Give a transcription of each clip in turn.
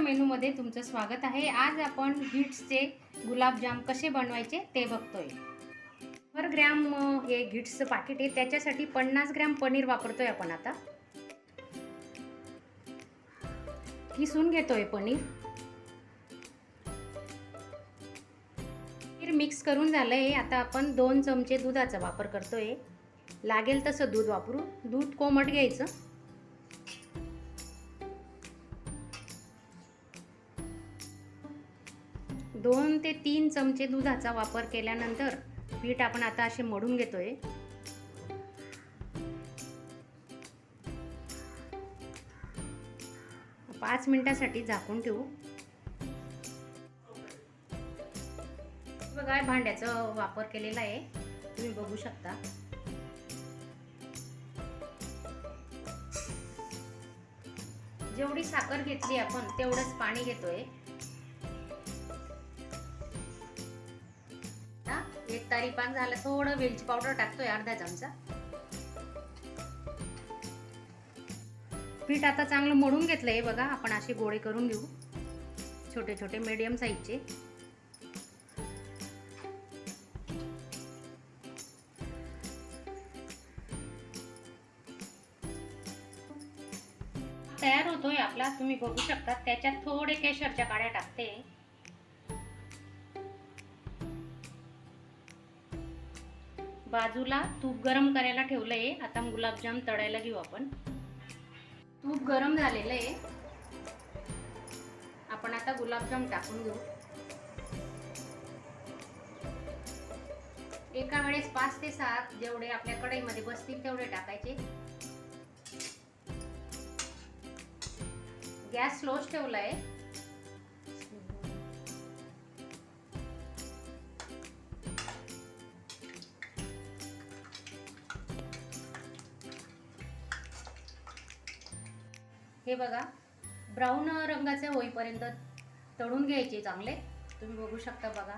मेनूमध्ये तुमचं स्वागत आहे. आज आपण घिट्सचे गुलाबजाम कसे बनवायचे ते बघतोय. शंभर ग्रॅम हे घिट्सचं पाकिट आहे. त्याच्यासाठी पन्नास ग्रॅम पनीर वापरतोय आपण आता. किसून घेतोय पनीर. पनीर मिक्स करून झालंय. आता आपण दोन चमचे दुधाचा वापर करतोय. लागेल तसं दूध वापरू दूध कोमट घ्यायचं. दोन ते तीन चमचे दुधाचा वापर केल्यानंतर पीठ आपण आता असे मढून घेतोय. पाच मिनिटासाठी झाकून ठेवू. बघा भांड्याचा वापर केलेला आहे. तुम्ही बघू शकता. जेवढी साखर घेतली आपण तेवढंच पाणी घेतोय. तारी पण झालं थोडं वेलची पावडर टाकतोय अर्धा चमचा. पीठ आता चांगलं मळून घेतलंय बघा आपण असे गोळे करून घेऊ. छोटे छोटे मीडियम साईजचे तयार होतोय आपला तुम्ही बघू शकता त्याच्यात थोडे केशरच्या काड्या टाकते. बाजूला तूप गरम करायला ठेवलंय. आता गुलाबजाम तळायला घेऊ आपण. तूप गरम झालेलं आहे. आपण आता गुलाबजाम टाकून घेऊ. एका वेळेस पाच ते सात जेवढे आपल्या कढईमध्ये बसतील तेवढे टाकायचे. गॅस स्लोच ठेवलाय. हे बघा ब्राऊन रंगाचे होईपर्यंत तळून घ्यायचे चांगले. तुम्ही बघू शकता बघा.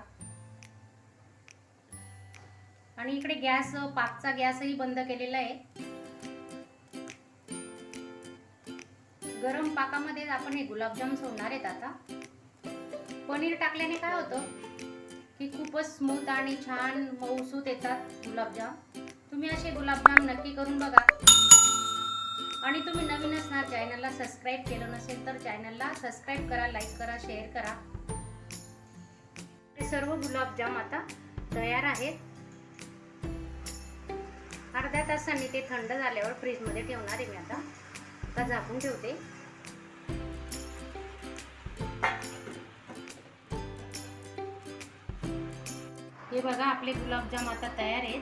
आणि इकडे गॅस पाकचा गॅसही बंद केलेला आहे. गरम पाकामध्ये आपण हे गुलाबजाम सोडणार आहेत आता. पनीर टाकल्याने काय होतं की खूपच स्मूथ आणि छान मऊसूत येतात गुलाबजाम. तुम्ही असे गुलाबजाम नक्की करून बघा. आणि तुम्ही नवीन असणार चॅनलला सबस्क्राईब केलं नसेल तर चॅनलला सबस्क्राईब करा लाईक करा शेअर करा. हे सर्व गुलाबजाम आता तयार आहेत. अर्ध्या तासांनी ते थंड झाल्यावर फ्रीजमध्ये ठेवणार आहे मी आता. आता झाकून ठेवते. हे बघा आपले गुलाबजाम आता तयार आहेत.